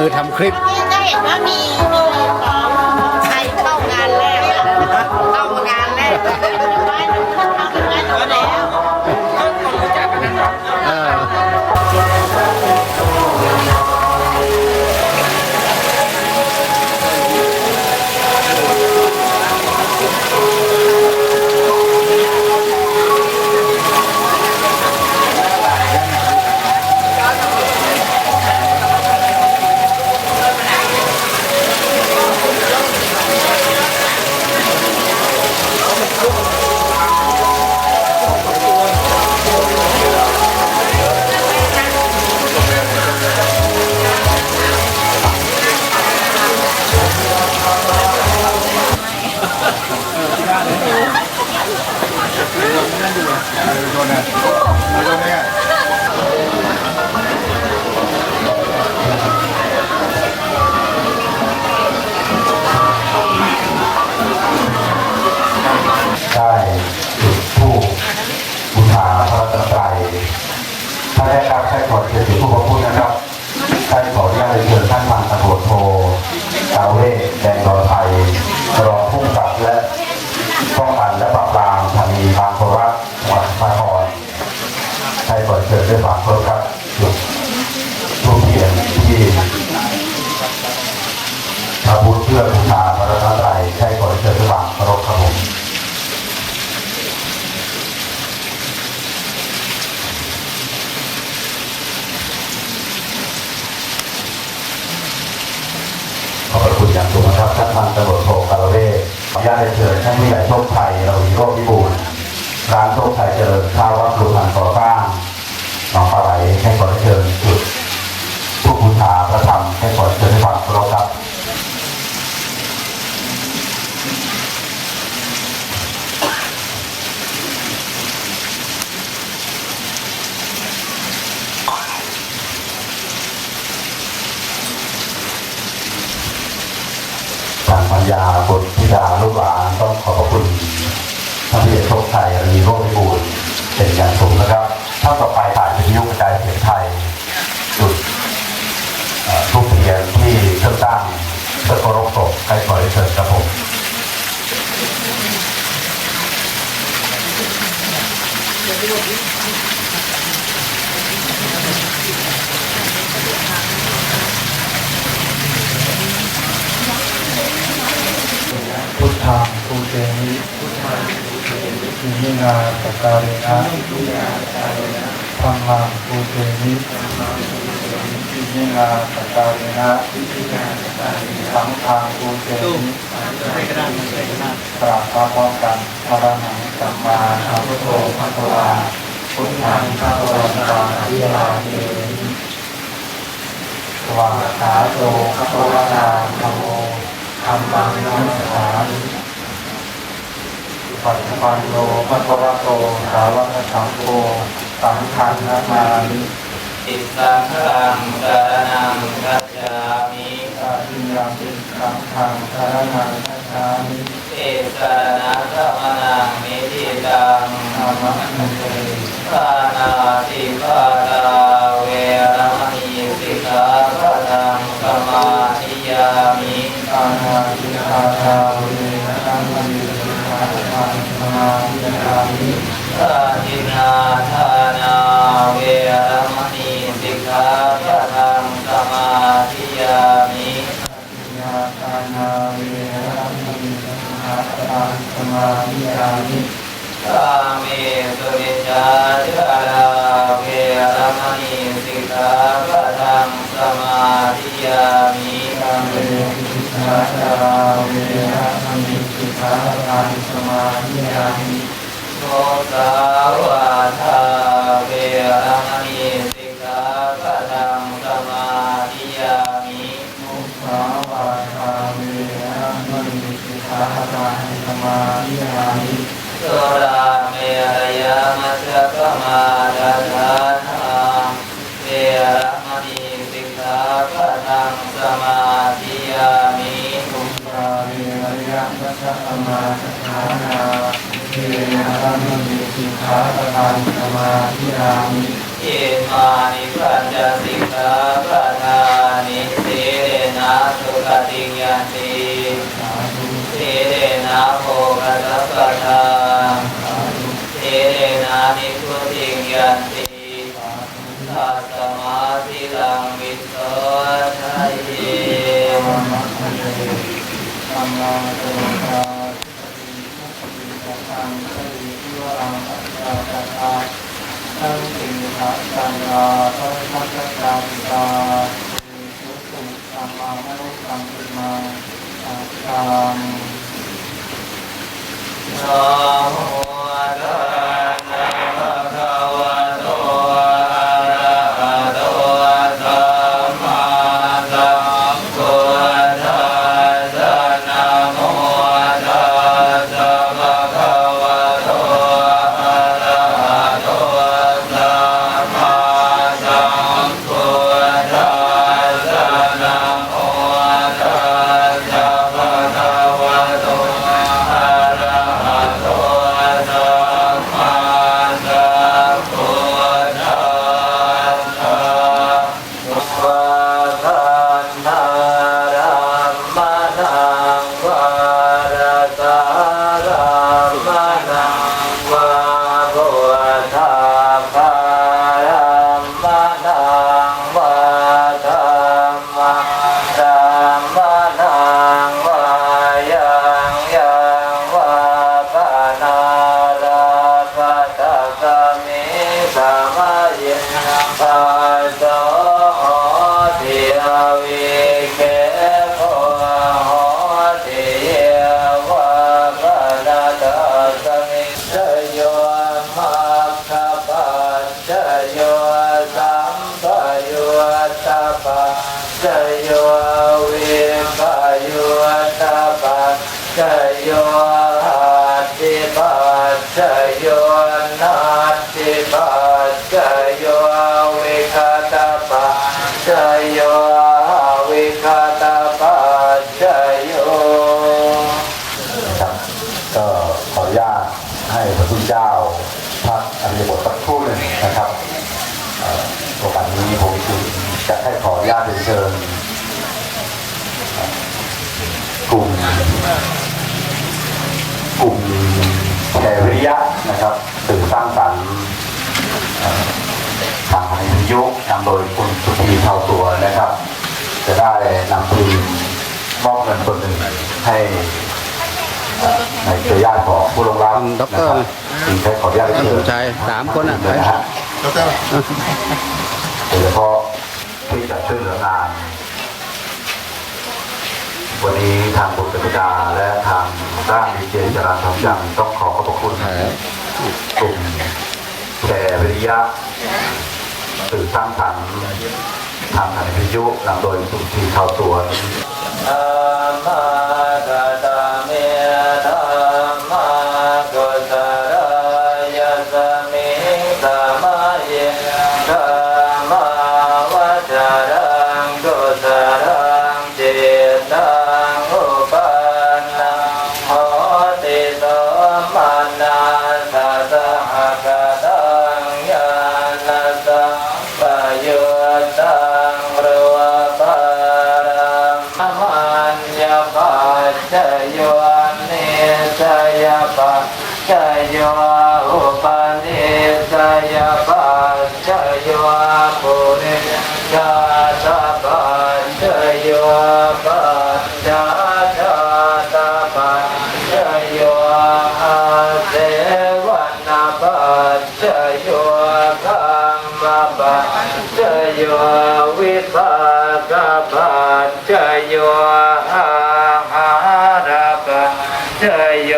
มือทำคลิปที่จะเห็นว่ามีมี ดเชิญด้วยความเคารพครับจุดทูปเทียนที่พระพุทธเพื่อบูชาพระรัตนตรัยให้กดเชิญด้วยความเคารพครับผม ขอบพระคุณอย่างสูงนะครับท่านพันตำรวจโทคารเวศขออนุญาตได้เชิญท่านผู้ใหญ่โชคชัยเราวีโรจน์วิบูลย์ร้านโชคชัยเจริญข้าววัดปลูกพันธุ์ก่อสร้างหน องปลาไหลให้ขอเชิญจุดผู้บูชาพระธรรมให้ขอเชิญในความเคารพครับ ทางปัญญาบุตรธิดาลูกหลานต้องขอบพระคุณท่านผู้ใหญ่โชคชัยรีโรจน์วิบูลย์เป็นอย่างสูงนะครับท่านต่อไปถ่าย วิทยุกระจายเสียงไทย จุดทุกเทียนที่เครื่องตั้งเพื่อเคารพศพใครขอได้เชิญครับผมพุทธังภูเตมิอิมินาสการินะ ธรรมังภูเตมิอิมินาสการินะสังฆังภูเตมิกราบพระพร้อมกันพระนังสัมมาสัมพุทโธพระตวาพุทธังพระตวันตังวิลาเนสวาขาโตพระตวนาธโมธรรมังนัสสามิ ปัจจุบันโลภะคะวะโตสาวกสังโฆสังฆังนามามิติสังฆังสารนังคัจฉามิอาทิยามิสังฆังสารนังคัจฉามิเอสานะธรรมนังนิทิตังธรรมะนันเตปานาติปาตาเวรมณีสิกขาปะทังสมาธิยามิอานาติคาตาเวนะมณีสิกขาปังสมาธิยามิ ปาทินาทานาเวรมณีสิกขาปะทังสมาธิยามิ ยาตานาเวนะมณีสิกขาปังสมาธิยามิ กาเมสุมิจฉาจาราเวรมณีสิ กขาปะทังสมาธิยามิกาเมสิกขาจาเวระมณีสิกขาปังสมาธิยามิโสสาวา สิกขาปังสมาธิยามิเอมานิปัญจสิกขาปะทานิสิติสีเรนะโภคสัพพทาสีเรนะนิพุติยันติทัสสมาธิลังวิโสทัยเยธัมมาโตตาสติ สังสติทิวรังสัตตาตตาทั้งสิงหะสัญญาทั้งมัคคาติตาสุสุสัมมามนุสัมปิมาสัจจังนะโมตัส ให้พระคุณเจ้าพักอริยบทสักครู่หนึ่งนะครับโอกาสนี้ผมจะให้ขออนุญาตเรียนเชิญกลุ่มกลุ่มแชร์วิริยะนะครับสื่อสร้างสรรค์เอ่อทางวิทยุนำโดยคุณสุธีเท่าตัวนะครับ จะได้นำทุนมอบเงินส่วนหนึ่งให้ ในเครือญาติของผู้ลงรับด็อกเตอร์นะคจึงใช้ขออนุญาตเชิญผู้ชายสามคนอะเลยนะฮะโดยเฉพาะที่จะช่วยเหลืองาน วันนี้ทางบุตรปิดาและทางด้านดีเจจรัญทำยังต้องขอขอบพระคุณ กลุ่มแชร์วิริยะสื่อสร้างสรรค์ทางทางวิทยุนำโดยสุธีเข้าสวนธัมมา จโยนิสยปัจจโยอุปนิสยปัจจโยปุริจ จโย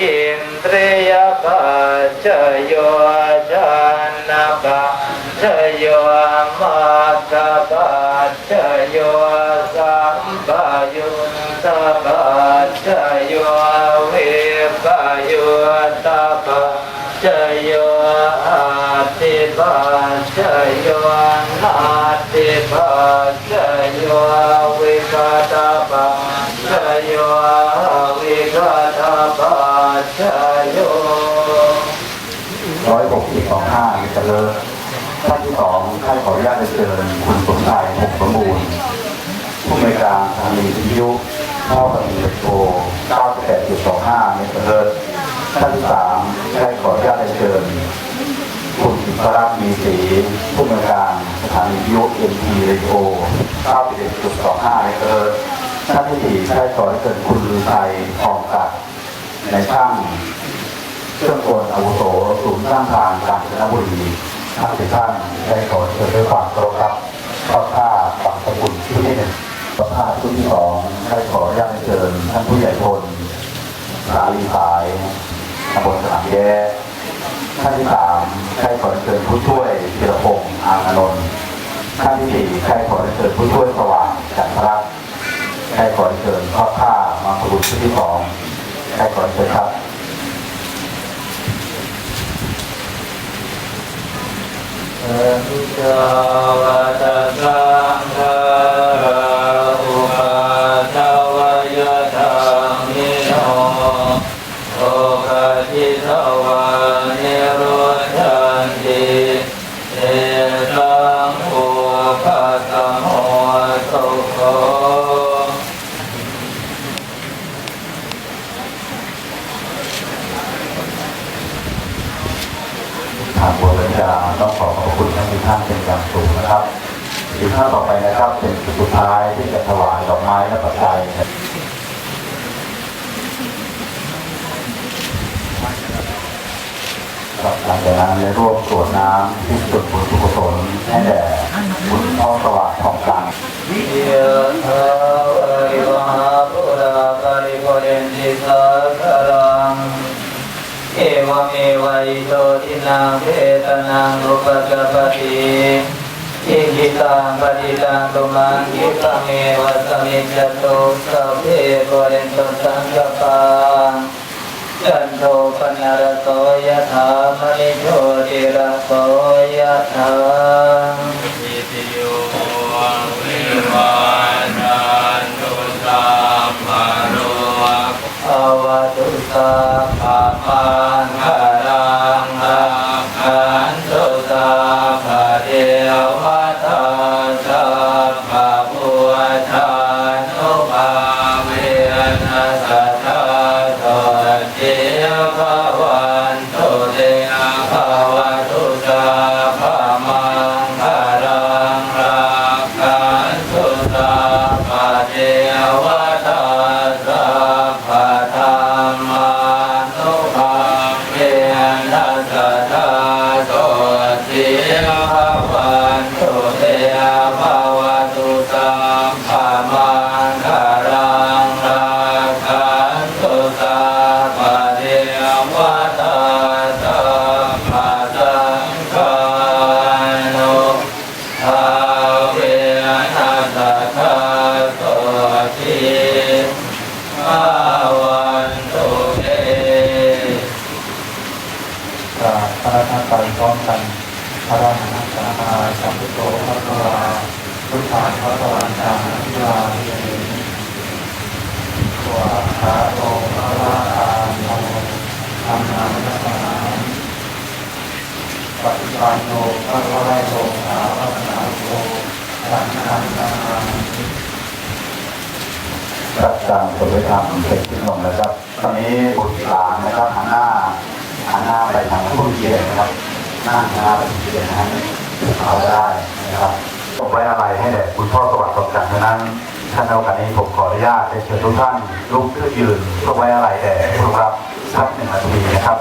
อินทรียปัจจโยชนะปัจจโยมัคคะปัจจโยสัมปยุตตปัจจโยวิปยุตตปัจจโยอาติปัจจโยนาติปัจจโยวิคตปัจจโยวิคตาปัจจโย ร้อยหกสิบสองห้า เจริญท่านที่สองท่านขออนุญาตเชิญคุณสมชายหงสมบูรณ์ผู้อำนการสถานีวิทยุท่อกับดีโอ98.25เมตรเฮิรตซ์ท่านที่สามได้ขออนุญาตเชิญคุณพระรัตน์มีศรีผู้อำนการสถานีวิทยุเอ็นทีเรดิโอ91.25เมกะเฮิรตซ์ท่านที่สี่ได้ขอเชิญคุณลือชัยทองกัดในช่าง เครื่องกลอาวุโสศูนย์สร้างทางกาญจนบุรีทั้งสี่ท่านได้ขอเชิญด้วยความเคารพครับข้อท่าฝังสกุลชุดที่หนึ่งข้อท่าชุดที่สองได้ขออนุญาตเชิญท่านผู้ใหญ่พลสาลีสายตำบลสนามแย่ท่านที่สามใครขอเชิญผู้ช่วยธีรพงษ์อางนนท์ท่านที่สี่ใครขอเชิญผู้ช่วยสว่างจันทรักษ์ใครขอเชิญพ่อข้ามาขบุญชุดที่สองใครขอเชิญครับ เอตุจาวะตะสังฆาอุปาทวายะธรรมิโนโอกาทิทวานิโรธันติเอตังอุปัสสโมสุโข ทางบัวปัญญาต้องขอขอบ คุณท่านทุกท่านเป็นอย่างสูงนะครับสิบท่านต่อไปนะครับ เป็นสุดท้ายที่จะถวายดอกไม้และปัจจัยหลังจากนั้นได้ร่วมสวดน้ำที่สุดบุญกุศลให้แด่คุณพ่อสว่างของกลาง ยะถาวะริวหาปุราปาริปุเรนติสาคารัง เอวเมวัยโตทินังเพ ตนังอุปจจปติอิจิตังปฏิตังตุมังคิตังเอวัสมิจตุสัพเพปุเรนตุสังกปาจันโทปนารโสยถามณิโชติระโสยถา พุทธาพระสวรรค์จามิลาเยตัวพระโลพระราชาโมธรรมานัสนาปฏิปันโนพระวายโลสาวกนาโตสังฆังนามามิรับการปฏิธรรมเป็นที่ลงนะครับ ตอนนี้บุตรหลานนะครับหันหน้าหันหน้าไปทางผู้เกียรตินะครับหน้าหน้าไปผู้เกียรตินะฮะเอาได้นะครับ่งไว้อะไรให้แด่คุณพ่อสวัสดิ์ตกจากนั้นท่านในโอกาสนี้ผมขออนุญาตเชิญทุกท่านลุกขึ้นยืนเพื่อไว้อะไรแด่ผู้รับสักหนึ่งนาทีนะครับ